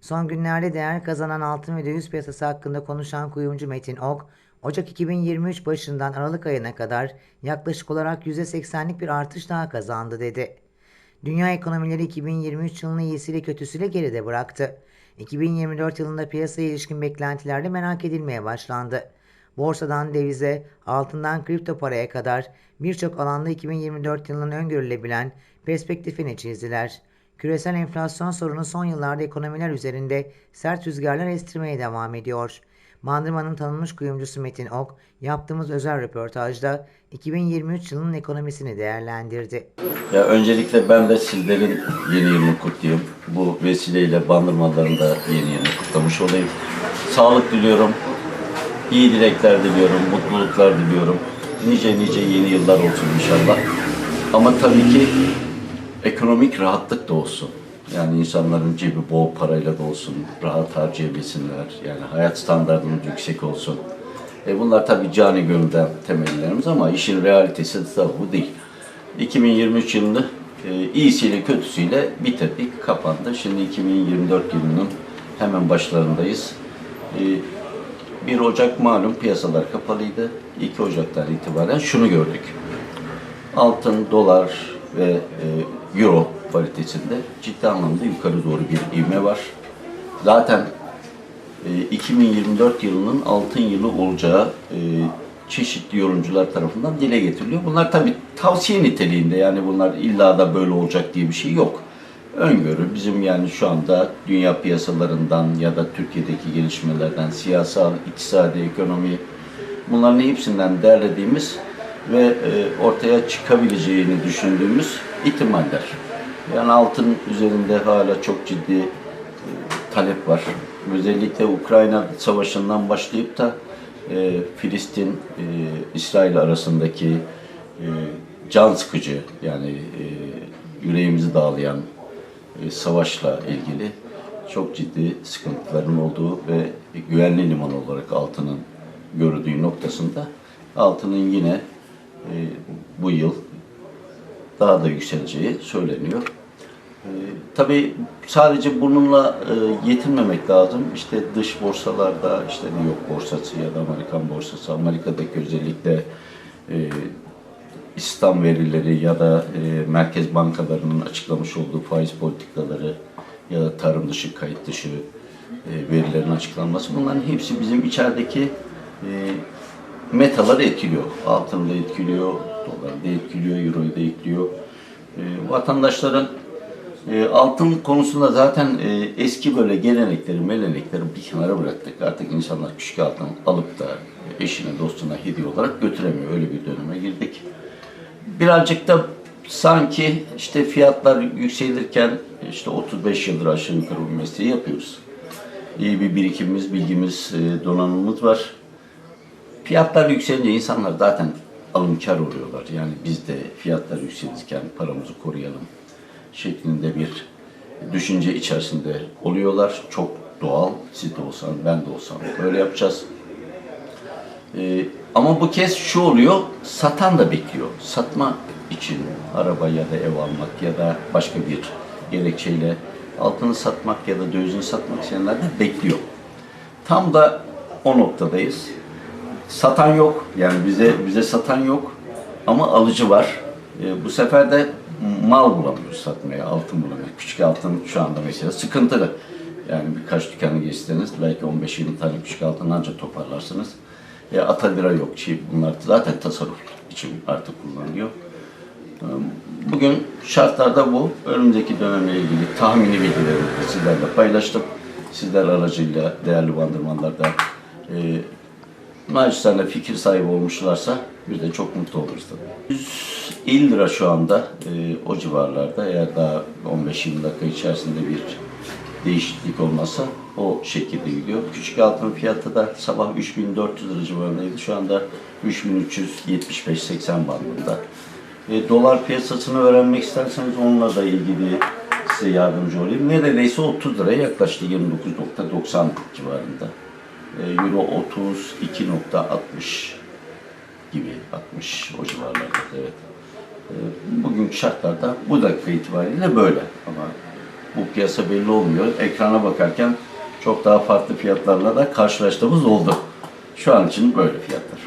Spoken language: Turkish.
Son günlerde değer kazanan altın ve döviz piyasası hakkında konuşan kuyumcu Metin Ok, Ocak 2023 başından Aralık ayına kadar yaklaşık olarak %80'lik bir artış daha kazandı dedi. Dünya ekonomileri 2023 yılını iyisiyle kötüsüyle geride bıraktı. 2024 yılında piyasaya ilişkin beklentiler de merak edilmeye başlandı. Borsadan devize, altından kripto paraya kadar birçok alanda 2024 yılının öngörülebilen perspektifini çizdiler. Küresel enflasyon sorunu son yıllarda ekonomiler üzerinde sert rüzgarlar estirmeye devam ediyor. Bandırma'nın tanınmış kuyumcusu Metin Ok, yaptığımız özel röportajda 2023 yılının ekonomisini değerlendirdi. Ya öncelikle ben de sizlerin yeni yılını kutlayayım. Bu vesileyle bandırmaların da yeni yılını kutlamış olayım. Sağlık diliyorum. iyi dilekler diliyorum. Mutluluklar diliyorum. Nice nice yeni yıllar olsun inşallah. Ama tabii ki ekonomik rahatlık da olsun. Yani insanların cebi bol parayla da olsun, rahat harcayabilsinler. Yani hayat standartımız yüksek olsun. E bunlar tabii cani gönülden temellerimiz ama işin realitesi de bu değil. 2023 yılını e, iyisiyle kötüsüyle bitirdik, kapandı. Şimdi 2024 yılının hemen başlarındayız. E, 1 Ocak malum piyasalar kapalıydı. 2 Ocak'tan itibaren şunu gördük. Altın, dolar ve e, euro paritesinde ciddi anlamda yukarı doğru bir ivme var. Zaten e, 2024 yılının altın yılı olacağı e, çeşitli yorumcular tarafından dile getiriliyor. Bunlar tabii tavsiye niteliğinde yani bunlar illa da böyle olacak diye bir şey yok. Öngörü bizim yani şu anda dünya piyasalarından ya da Türkiye'deki gelişmelerden siyasal, iktisadi, ekonomi bunların hepsinden derlediğimiz ve e, ortaya çıkabileceğini düşündüğümüz ihtimaller. Yani altın üzerinde hala çok ciddi e, talep var. Özellikle Ukrayna Savaşı'ndan başlayıp da e, Filistin, İsrail arasındaki can sıkıcı yani yüreğimizi dağlayan savaşla ilgili çok ciddi sıkıntıların olduğu ve güvenli liman olarak altının görüldüğü noktasında altının yine e, bu yıl daha da yükseleceği söyleniyor. Ee, tabii sadece bununla e, yetinmemek lazım. İşte dış borsalarda işte New York borsası ya da Amerikan borsası, Amerika'daki özellikle e, İslam verileri ya da e, merkez bankalarının açıklamış olduğu faiz politikaları ya da tarım dışı, kayıt dışı e, verilerin açıklanması bunların hepsi bizim içerideki metaları etkiliyor. Altını da etkiliyor, doları da etkiliyor, euroyu da etkiliyor. E, vatandaşların e, altın konusunda zaten e, eski böyle gelenekleri, melenekleri bir kenara bıraktık. Artık insanlar küçük altın alıp da eşine, dostuna hediye olarak götüremiyor. Öyle bir döneme girdik. Birazcık da sanki işte fiyatlar yükselirken işte 35 yıldır aşağı yukarı bu mesleği yapıyoruz. İyi bir birikimimiz, bilgimiz, e, donanımımız var. Fiyatlar yükselince insanlar zaten alımkar oluyorlar. Yani biz de fiyatlar yükselirken paramızı koruyalım şeklinde bir düşünce içerisinde oluyorlar. Çok doğal. Siz de olsan, ben de olsam böyle yapacağız. Ee, ama bu kez şu oluyor, satan da bekliyor. Satma için araba ya da ev almak ya da başka bir gerekçeyle altını satmak ya da dövizini satmak isteyenler de bekliyor. Tam da o noktadayız. Satan yok, yani bize bize satan yok ama alıcı var. Ee, bu sefer de mal bulamıyoruz satmaya, altın bulamıyoruz. Küçük altın şu anda mesela sıkıntılı. Yani birkaç dükkanı geçseniz belki 15-20 tane küçük altın ancak toparlarsınız. E, ata lira yok. Şey, bunlar zaten tasarruf için artık kullanılıyor. E, Bugün şartlarda bu. Önümüzdeki dönemle ilgili tahmini bilgilerimi sizlerle paylaştım. Sizler aracıyla değerli bandırmalarda e, naçizane fikir sahibi olmuşlarsa biz de çok mutlu oluruz tabii. 150 lira şu anda e, o civarlarda eğer daha 15-20 dakika içerisinde bir değişiklik olmazsa o şekilde gidiyor. Küçük altın fiyatı da sabah 3400 lira civarındaydı. Şu anda 3375-80 bandında. E, dolar piyasasını öğrenmek isterseniz onunla da ilgili size yardımcı olayım. Neredeyse 30 liraya yaklaştı 29.90 civarında. E, Euro 32.60 gibi 60 o civarlarda evet. E, Bugünkü şartlarda bu dakika itibariyle böyle ama bu piyasa belli olmuyor. Ekrana bakarken çok daha farklı fiyatlarla da karşılaştığımız oldu. Şu an için böyle fiyatlar.